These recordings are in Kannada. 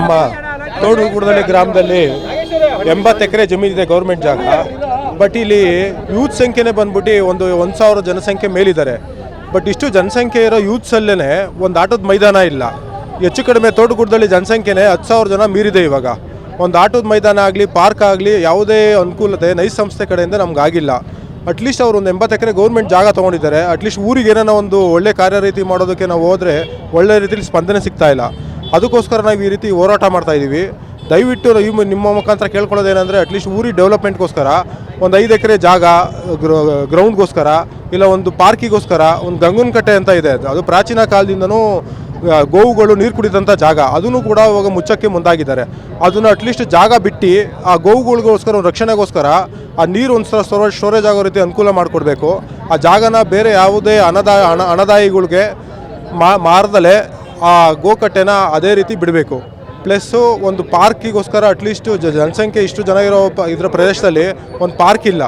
ನಮ್ಮ ತೋಡುಗೂಡದಲ್ಲಿ ಗ್ರಾಮದಲ್ಲಿ ಎಂಬತ್ತು ಎಕರೆ ಜಮೀನಿದೆ ಗೌರ್ಮೆಂಟ್ ಜಾಗ. ಬಟ್ ಇಲ್ಲಿ ಯೂತ್ ಸಂಖ್ಯೆನೇ ಬಂದ್ಬಿಟ್ಟು ಒಂದು ಒಂದು ಸಾವಿರ ಜನಸಂಖ್ಯೆ ಮೇಲಿದ್ದಾರೆ. ಬಟ್ ಇಷ್ಟು ಜನಸಂಖ್ಯೆ ಇರೋ ಯೂತ್ಸಲ್ಲೇ ಒಂದು ಆಟದ ಮೈದಾನ ಇಲ್ಲ. ಹೆಚ್ಚು ಕಡಿಮೆ ತೋಟಗುಡ್ಡದಲ್ಲಿ ಜನಸಂಖ್ಯೆನೇ ಹತ್ತು ಸಾವಿರ ಜನ ಮೀರಿದೆ ಇವಾಗ. ಒಂದು ಆಟದ ಮೈದಾನ ಆಗಲಿ, ಪಾರ್ಕ್ ಆಗಲಿ ಯಾವುದೇ ಅನುಕೂಲತೆ ನೈಸ್ ಸಂಸ್ಥೆ ಕಡೆಯಿಂದ ನಮ್ಗೆ ಆಗಿಲ್ಲ. ಅಟ್ಲೀಸ್ಟ್ ಅವರು ಒಂದು ಎಂಬತ್ತು ಎಕರೆ ಗೌರ್ಮೆಂಟ್ ಜಾಗ ತೊಗೊಂಡಿದ್ದಾರೆ. ಅಟ್ಲೀಸ್ಟ್ ಊರಿಗೆ ಏನೋ ಒಂದು ಒಳ್ಳೆ ಕಾರ್ಯರೀತಿ ಮಾಡೋದಕ್ಕೆ ನಾವು ಹೋದರೆ ಒಳ್ಳೆ ರೀತಿಲಿ ಸ್ಪಂದನೆ ಸಿಗ್ತಾ ಇಲ್ಲ. ಅದಕ್ಕೋಸ್ಕರ ನಾವು ಈ ರೀತಿ ಹೋರಾಟ ಮಾಡ್ತಾ ಇದ್ದೀವಿ. ದಯವಿಟ್ಟು ನಿಮ್ಮ ಮುಖಾಂತರ ಕೇಳ್ಕೊಳ್ಳೋದೇನೆಂದರೆ ಅಟ್ಲೀಸ್ಟ್ ಊರಿ ಡೆವಲಪ್ಮೆಂಟ್ಗೋಸ್ಕರ ಒಂದು ಐದು ಎಕರೆ ಜಾಗ ಗ್ರೌಂಡ್ಗೋಸ್ಕರ ಇಲ್ಲ ಒಂದು ಪಾರ್ಕಿಗೋಸ್ಕರ ಒಂದು ಗಂಗನ ಕಟ್ಟೆ ಅಂತ ಇದೆ. ಅದು- ಪ್ರಾಚೀನ ಕಾಲದಿಂದನೂ ಗೋವುಗಳು ನೀರು ಕುಡಿದಂಥ ಜಾಗ. ಅದನ್ನು ಕೂಡ ಇವಾಗ ಮುಚ್ಚಕ್ಕೆ ಮುಂದಾಗಿದ್ದಾರೆ. ಅದನ್ನು ಅಟ್ಲೀಸ್ಟ್ ಜಾಗ ಬಿಟ್ಟು ಆ ಗೋವುಗಳಿಗೋಸ್ಕರ, ಒಂದು ರಕ್ಷಣೆಗೋಸ್ಕರ ಆ ನೀರು ಒಂದು ಸಲ ಸ್ಟೋರೇಜ್ ಆಗೋ ರೀತಿ ಅನುಕೂಲ ಮಾಡಿಕೊಡ್ಬೇಕು. ಆ ಜಾಗನ ಬೇರೆ ಯಾವುದೇ ಅನದಾಯ ಹಣ ಅನದಾಯಿಗಳಿಗೆ ಮಾರದಲೆ ಆ ಗೋಕಟ್ಟೆನ ಅದೇ ರೀತಿ ಬಿಡಬೇಕು. ಪ್ಲಸ್ಸು ಒಂದು ಪಾರ್ಕಿಗೋಸ್ಕರ ಅಟ್ಲೀಸ್ಟ್ ಜನಸಂಖ್ಯೆ ಇಷ್ಟು ಜನ ಇರೋ ಪ- ಇದರ ಪ್ರದೇಶದಲ್ಲಿ ಒಂದು ಪಾರ್ಕ್ ಇಲ್ಲ.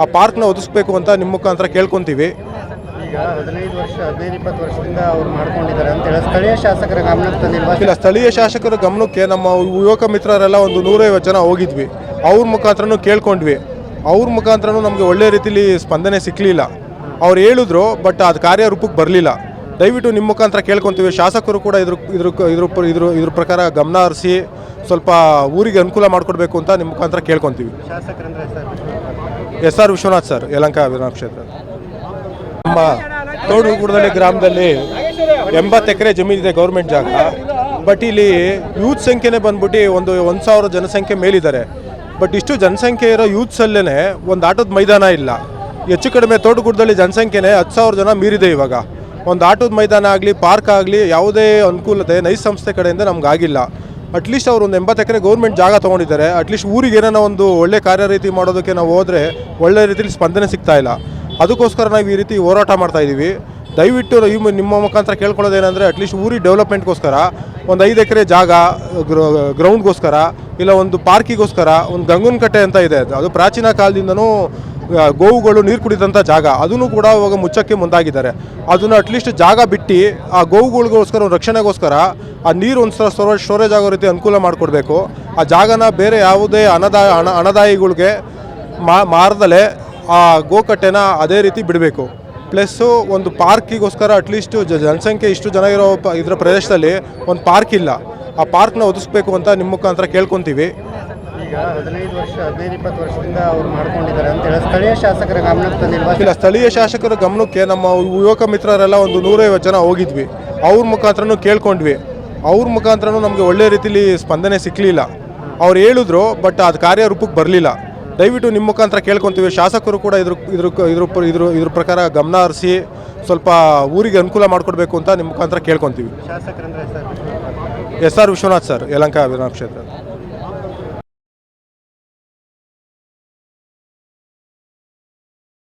ಆ ಪಾರ್ಕ್ನ ಒದಗಿಸ್ಬೇಕು ಅಂತ ನಿಮ್ಮ ಮುಖಾಂತರ ಕೇಳ್ಕೊತೀವಿ. ಈಗ ಹದಿನೈದು ವರ್ಷ ಹದಿನೈದು ಇಪ್ಪತ್ತು ವರ್ಷದಿಂದ ಅವ್ರು ಮಾಡ್ಕೊಂಡಿದ್ದಾರೆ ಅಂತೇಳಿ ಸ್ಥಳೀಯ ಶಾಸಕರ ಗಮನಕ್ಕೆ ತಂದಿಲ್ವಾ ಇಲ್ಲ ಸ್ಥಳೀಯ ಶಾಸಕರ ಗಮನಕ್ಕೆ ನಮ್ಮ ಯುವಕ ಮಿತ್ರರೆಲ್ಲ ಒಂದು ನೂರೈವತ್ತು ಜನ ಹೋಗಿದ್ವಿ. ಅವ್ರ ಮುಖಾಂತ್ರನೂ ಕೇಳ್ಕೊಂಡ್ವಿ. ಅವ್ರ ಮುಖಾಂತ್ರನೂ ನಮಗೆ ಒಳ್ಳೆ ರೀತಿಲಿ ಸ್ಪಂದನೆ ಸಿಕ್ಕಲಿಲ್ಲ ಅವ್ರು ಹೇಳಿದ್ರು ಬಟ್ ಅದು ಕಾರ್ಯರೂಪಕ್ಕೆ ಬರಲಿಲ್ಲ. ದಯವಿಟ್ಟು ನಿಮ್ಮ ಮುಖಾಂತರ ಕೇಳ್ಕೊತೀವಿ. ಶಾಸಕರು ಕೂಡ ಇದ್ರ ಇದ್ರ ಇದ್ರ ಇದ್ರ ಇದ್ರ ಪ್ರಕಾರ ಗಮನ ಹರಿಸಿ ಸ್ವಲ್ಪ ಊರಿಗೆ ಅನುಕೂಲ ಮಾಡಿಕೊಡ್ಬೇಕು ಅಂತ ನಿಮ್ಮ ಮುಖಾಂತರ ಕೇಳ್ಕೊತೀವಿ. S R Vishwanath sir Yelahanka ವಿಧಾನ ಕ್ಷೇತ್ರ. ನಮ್ಮ ತೋಡುಗೂಡದಲ್ಲಿ ಗ್ರಾಮದಲ್ಲಿ ಎಂಬತ್ತು ಎಕರೆ ಜಮೀನಿದೆ ಗೌರ್ಮೆಂಟ್ ಜಾಗ. ಬಟ್ ಇಲ್ಲಿ ಯೂತ್ ಸಂಖ್ಯೆನೇ ಬಂದ್ಬಿಟ್ಟು ಒಂದು ಒಂದು ಸಾವಿರ ಜನಸಂಖ್ಯೆ ಮೇಲಿದ್ದಾರೆ. ಬಟ್ ಇಷ್ಟು ಜನಸಂಖ್ಯೆ ಇರೋ ಯೂತ್ಸಲ್ಲೇ ಒಂದು ಆಟದ ಮೈದಾನ ಇಲ್ಲ. ಹೆಚ್ಚು ಕಡಿಮೆ ತೋಟಗುಡ್ಡದಲ್ಲಿ ಜನಸಂಖ್ಯೆನೇ ಹತ್ತು ಸಾವಿರ ಜನ ಮೀರಿದೆ ಇವಾಗ. ಒಂದು ಆಟದ ಮೈದಾನ ಆಗಲಿ ಪಾರ್ಕ್ ಆಗಲಿ ಯಾವುದೇ ಅನುಕೂಲತೆ ನೈಸ್ ಸಂಸ್ಥೆ ಕಡೆಯಿಂದ ನಮಗಾಗಿಲ್ಲ ಅಟ್ಲೀಸ್ಟ್ ಅವರು ಒಂದು ಎಂಬತ್ತು ಎಕರೆ ಗೌರ್ಮೆಂಟ್ ಜಾಗ ತೊಗೊಂಡಿದ್ದಾರೆ. ಅಟ್ಲೀಸ್ಟ್ ಊರಿಗೆ ಏನೋ ಒಂದು ಒಳ್ಳೆ ಕಾರ್ಯರೀತಿ ಮಾಡೋದಕ್ಕೆ ನಾವು ಹೋದರೆ ಒಳ್ಳೆ ರೀತಿಯಲ್ಲಿ ಸ್ಪಂದನೆ ಸಿಗ್ತಾ ಇಲ್ಲ. ಅದಕ್ಕೋಸ್ಕರ ನಾವು ಈ ರೀತಿ ಹೋರಾಟ ಮಾಡ್ತಾ ಇದ್ದೀವಿ ದಯವಿಟ್ಟು ನಿಮ್ಮ ಮುಖಾಂತರ ಕೇಳ್ಕೊಳ್ಳೋದೇನೆಂದರೆ ಅಟ್ಲೀಸ್ಟ್ ಊರಿಗೆ ಡೆವಲಪ್ಮೆಂಟ್ಗೋಸ್ಕರ ಒಂದು ಐದು ಎಕರೆ ಜಾಗ ಗ್ರೌಂಡ್ಗೋಸ್ಕರ ಇಲ್ಲ ಒಂದು ಪಾರ್ಕಿಗೋಸ್ಕರ ಒಂದು ಗಂಗನಕಟ್ಟೆ ಅಂತ ಇದೆ. ಅದು- ಪ್ರಾಚೀನ ಕಾಲದಿಂದನೂ ಗೋವುಗಳು ನೀರು ಕುಡಿದಂಥ ಜಾಗ. ಅದನ್ನು ಕೂಡ ಇವಾಗ ಮುಚ್ಚಕ್ಕೆ ಮುಂದಾಗಿದ್ದಾರೆ. ಅದನ್ನು ಅಟ್ಲೀಸ್ಟ್ ಜಾಗ ಬಿಟ್ಟು, ಆ ಗೋವುಗಳಿಗೋಸ್ಕರ, ರಕ್ಷಣೆಗೋಸ್ಕರ ಆ ನೀರು ಒಂದು ಸಲ ಸ್ಟೋರೇಜ್ ಆಗೋ ರೀತಿ ಅನುಕೂಲ ಮಾಡಿಕೊಡ್ಬೇಕು. ಆ ಜಾಗನ ಬೇರೆ ಯಾವುದೇ ಅನದಾಯ ಹಣ ಅನದಾಯಿಗಳಿಗೆ ಮಾರದಲೆ ಆ ಗೋಕಟ್ಟೆನ ಅದೇ ರೀತಿ ಬಿಡಬೇಕು. ಪ್ಲಸ್ಸು ಒಂದು ಪಾರ್ಕಿಗೋಸ್ಕರ ಅಟ್ಲೀಸ್ಟು ಜನಸಂಖ್ಯೆ ಇಷ್ಟು ಜನ ಇರೋ ಇದರ ಪ್ರದೇಶದಲ್ಲಿ ಒಂದು ಪಾರ್ಕ್ ಇಲ್ಲ. ಆ ಪಾರ್ಕ್ನ ಒದಗಿಸ್ಬೇಕು ಅಂತ ನಿಮ್ಮ ಮುಖಾಂತರ ಕೇಳ್ಕೊತೀವಿ. ಈಗ ಹದಿನೈದು ವರ್ಷ ಹದಿನೈದು ಇಪ್ಪತ್ತು ವರ್ಷದಿಂದ ಅವ್ರು ಮಾಡ್ಕೊಂಡಿದ್ದಾರೆ ಅಂತೇಳಿ ಸ್ಥಳೀಯ ಶಾಸಕರ ಗಮನಕ್ಕೆ ತಂದಿಲ್ವಾ ಇಲ್ಲ ಸ್ಥಳೀಯ ಶಾಸಕರ ಗಮನಕ್ಕೆ ನಮ್ಮ ಯುವಕ ಮಿತ್ರರೆಲ್ಲ ಒಂದು ನೂರೈವತ್ತು ಜನ ಹೋಗಿದ್ವಿ. ಅವ್ರ ಮುಖಾಂತ್ರನೂ ಕೇಳ್ಕೊಂಡ್ವಿ. ಅವ್ರ ಮುಖಾಂತ್ರನೂ ನಮಗೆ ಒಳ್ಳೆ ರೀತಿಲಿ ಸ್ಪಂದನೆ ಸಿಕ್ಕಲಿಲ್ಲ ಅವ್ರು ಹೇಳಿದ್ರು ಬಟ್ ಅದು ಕಾರ್ಯರೂಪಕ್ಕೆ ಬರಲಿಲ್ಲ. ದಯವಿಟ್ಟು ನಿಮ್ಮ ಮುಖಾಂತರ ಕೇಳ್ಕೊತೀವಿ. ಶಾಸಕರು ಕೂಡ ಇದ್ರ ಇದ್ರ ಇದ್ರ ಇದ್ರ ಇದ್ರ ಪ್ರಕಾರ ಗಮನ ಹರಿಸಿ ಸ್ವಲ್ಪ ಊರಿಗೆ ಅನುಕೂಲ ಮಾಡಿಕೊಡ್ಬೇಕು ಅಂತ ನಿಮ್ಮ ಮುಖಾಂತರ ಕೇಳ್ಕೊತೀವಿ. S R Vishwanath sir Yelahanka ವಿಧಾನ ಕ್ಷೇತ್ರ.